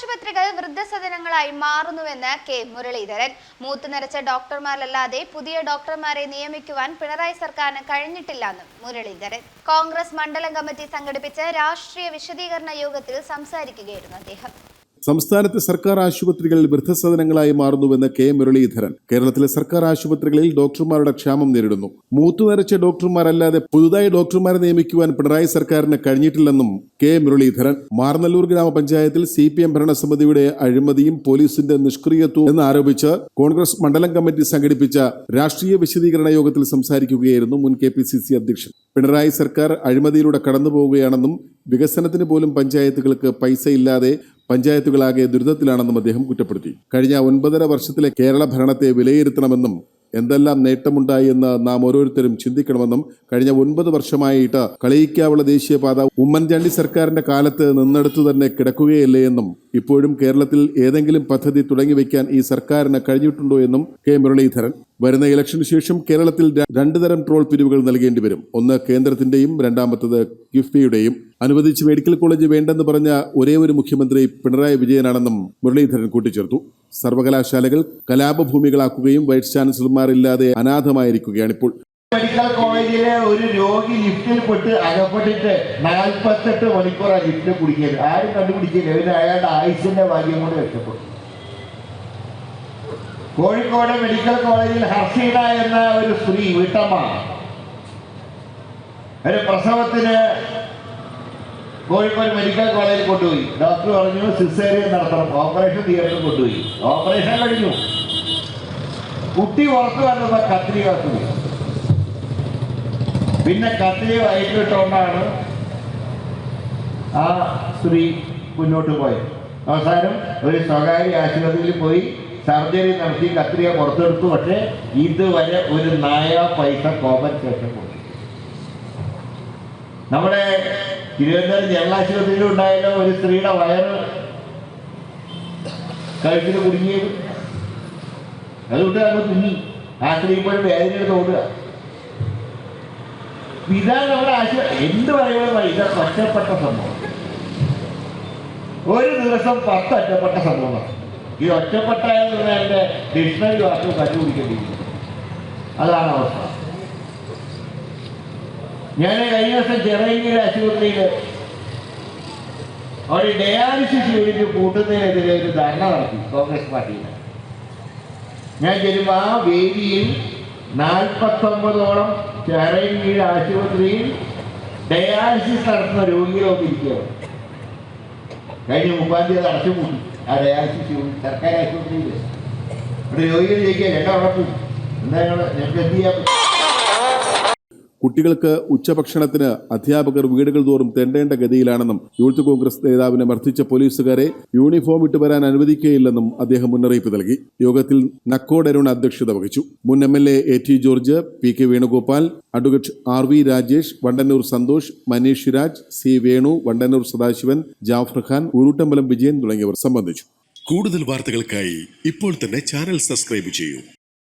ആശുപത്രികൾ വൃദ്ധസദനങ്ങളായി മാറുന്നുവെന്ന് കെ മുരളീധരൻ. മൂത്തുനിറച്ച ഡോക്ടർമാരല്ലാതെ പുതിയ ഡോക്ടർമാരെ നിയമിക്കുവാൻ പിണറായി സർക്കാരിന് കഴിഞ്ഞിട്ടില്ലെന്നും മുരളീധരൻ. കോൺഗ്രസ് മണ്ഡലം കമ്മിറ്റി സംഘടിപ്പിച്ച രാഷ്ട്രീയ വിശദീകരണ യോഗത്തിൽ സംസാരിക്കുകയായിരുന്നു അദ്ദേഹം. സംസ്ഥാനത്തെ സർക്കാർ ആശുപത്രികളിൽ വൃദ്ധസദനങ്ങളായി മാറുന്നുവെന്ന് കെ മുരളീധരൻ. കേരളത്തിലെ സർക്കാർ ആശുപത്രികളിൽ ഡോക്ടർമാരുടെ ക്ഷാമം നേരിടുന്നു. മൂത്തുനരച്ച ഡോക്ടർമാരല്ലാതെ പുതുതായി ഡോക്ടർമാരെ നിയമിക്കുവാൻ പിണറായി സർക്കാരിന് കഴിഞ്ഞിട്ടില്ലെന്നും കെ മുരളീധരൻ. മാർനല്ലൂർ ഗ്രാമപഞ്ചായത്തിൽ സി പി എം ഭരണസമിതിയുടെ അഴിമതിയും പോലീസിന്റെ നിഷ്ക്രിയത്വവും എന്ന് ആരോപിച്ച് കോൺഗ്രസ് മണ്ഡലം കമ്മിറ്റി സംഘടിപ്പിച്ച രാഷ്ട്രീയ വിശദീകരണ യോഗത്തിൽ സംസാരിക്കുകയായിരുന്നു മുൻ കെ പി സി സി അധ്യക്ഷൻ. പിണറായി സർക്കാർ അഴിമതിയിലൂടെ കടന്നുപോവുകയാണെന്നും വികസനത്തിന് പോലും പഞ്ചായത്തുകൾക്ക് പൈസ ഇല്ലാതെ പഞ്ചായത്തുകളാകെ ദുരിതത്തിലാണെന്നും അദ്ദേഹം കുറ്റപ്പെടുത്തി. കഴിഞ്ഞ ഒൻപതര വർഷത്തിലെ കേരള ഭരണത്തെ വിലയിരുത്തണമെന്നും എന്തെല്ലാം നേട്ടമുണ്ടായി എന്ന് നാം ഓരോരുത്തരും ചിന്തിക്കണമെന്നും കഴിഞ്ഞ ഒൻപത് വർഷമായിട്ട് കളിയിക്കാവുള്ള ദേശീയപാത ഉമ്മൻചാണ്ടി സർക്കാരിന്റെ കാലത്ത് നിന്നെടുത്തു തന്നെ കിടക്കുകയല്ലേ എന്നും ഇപ്പോഴും കേരളത്തിൽ ഏതെങ്കിലും പദ്ധതി തുടങ്ങി വയ്ക്കാൻ ഈ സർക്കാരിന് കഴിഞ്ഞിട്ടുണ്ടോ എന്നും കെ. മുരളീധരൻ വരുന്ന ഇലക്ഷന് ശേഷം കേരളത്തിൽ രണ്ട് തരം ട്രോൾ പിരിവുകൾ നൽകേണ്ടി വരും. ഒന്ന് കേന്ദ്രത്തിന്റെയും രണ്ടാമത്തത് കിഫ്ബിയുടെയും. അനുവദിച്ച് മെഡിക്കൽ കോളേജ് വേണ്ടെന്ന് പറഞ്ഞ ഒരേ ഒരു മുഖ്യമന്ത്രി പിണറായി വിജയനാണെന്നും മുരളീധരൻ കൂട്ടിച്ചേർത്തു. സർവകലാശാലകൾ കലാപഭൂമികളാക്കുകയും വൈസ് ചാൻസലർമാരില്ലാതെ അനാഥമായിരിക്കുകയാണിപ്പോൾ. മെഡിക്കൽ കോളേജിലെ ഒരു രോഗി ലിഫ്റ്റിൽ പെട്ട് അകപ്പെട്ടിട്ട് നാൽപ്പത്തെട്ട് മണിക്കൂർ ആ ലിഫ്റ്റിൽ കുടിക്കരുത് ആരും കണ്ടുപിടിക്കില്ല അയാളുടെ ആയുസിന്റെ ഭാഗ്യം കൊണ്ട് രക്ഷപ്പെട്ടു. കോഴിക്കോട് മെഡിക്കൽ കോളേജിൽ ഹർഷീന എന്ന ഒരു സ്ത്രീ വീട്ടമ്മ. ഒരു പ്രസവത്തിന് കോഴിക്കോട് മെഡിക്കൽ കോളേജിൽ കൊണ്ടുപോയി. ഡോക്ടർ പറഞ്ഞു സിസേറിയൻ നടത്തണം. ഓപ്പറേഷൻ തിയേറ്ററിൽ കൊണ്ടുപോയി. ഓപ്പറേഷൻ കഴിഞ്ഞു. കുട്ടി പുറത്തു വന്നപ്പോ കത്രിക കത്തുപോയി പിന്നെ കത്തിരി വയറ്റിട്ടുകൊണ്ടാണ് ആ സ്ത്രീ മുന്നോട്ട് പോയത്. അവസാനം ഒരു സ്വകാര്യ ആശുപത്രിയിൽ പോയി. സർജറി നടത്തി കത്രിക പുറത്തെടുത്തു പക്ഷേ ഇതുവരെ ഒരു നായ പൈസ കോമ്പൻസേഷൻ കൊടുത്തു. നമ്മുടെ തിരുവനന്തപുരം ജനറൽ ആശുപത്രിയിൽ ഉണ്ടായാലോ ഒരു സ്ത്രീയുടെ വയറ് കഴുത്തിൽ കുടുങ്ങിയത്. അതുകൊണ്ട് നമ്മൾ തുന്നി. ആ സ്ത്രീ പോലും വേദന എടുത്ത് ഓടുക. ഇതാണ് നമ്മുടെ ആശുപത്രി എന്ത് പറയുമ്പോൾ പൈസ ഒറ്റപ്പെട്ട സംഭവം. ഒരു ദിവസം പത്ത് ഒറ്റപ്പെട്ട സംഭവമാണ് ഈ ഒറ്റപ്പെട്ടായ എന്നതിന്റെ ഡിക്ഷണറി വാക്ക് കണ്ടുപിടിക്കേണ്ടിയിരിക്കുന്നു. അതാണ് അവസ്ഥ. ഞാൻ കഴിഞ്ഞ ദിവസം ചിറയങ്കീഴ് ആശുപത്രിയിൽ ഒരു ഡയാലിസിസ് യൂണിറ്റ് കൂട്ടുന്നതിനെതിരെ ഒരു ധർണ നടത്തി കോൺഗ്രസ് പാർട്ടിയിൽ ഞാൻ ചെല്ലുമ്പോൾ ആ വേദിയിൽ നാൽപ്പത്തൊമ്പതോളം ചിറയൻകീഴ് ആശുപത്രിയിൽ ഡയാലിസിസ് നടത്തുന്ന രോഗികളൊക്കെ ഇരിക്കുകയാണ്. കഴിഞ്ഞ മുപ്പാം തീയതി അടച്ചുപൂട്ടി. ആ ഡയാലിസിസ് സർക്കാർ ആശുപത്രിയിൽ ഇവിടെ രോഗികൾ ചോദിക്കുക രണ്ടാം ഉറപ്പും എന്താ ഞങ്ങൾ ഞങ്ങൾക്ക് എന്ത് ചെയ്യാൻ പറ്റും? കുട്ടികൾക്ക് ഉച്ചഭക്ഷണത്തിന് അധ്യാപകർ വീടുകൾ തോറും തെണ്ടേണ്ട ഗതിയിലാണെന്നും യൂത്ത് കോൺഗ്രസ് നേതാവിനെ മർദ്ദിച്ച പോലീസുകാരെ യൂണിഫോം ഇട്ട് വരാൻ അനുവദിക്കുകയില്ലെന്നും അദ്ദേഹം മുന്നറിയിപ്പ് നൽകി. യോഗത്തിൽ നക്കോട് അരുൺ അധ്യക്ഷത വഹിച്ചു. മുൻ M L A A T George P K Venugopal advocate R V Rajesh Vandannoor Santhosh Manish Raj C Venu Vandannoor Sadasivan Jafar Khan Uruttambalam Vijayan തുടങ്ങിയവർ സംബന്ധിച്ചു. കൂടുതൽ വാർത്തകൾക്കായി ഇപ്പോൾ തന്നെ ചാനൽ സബ്സ്ക്രൈബ് ചെയ്യൂ.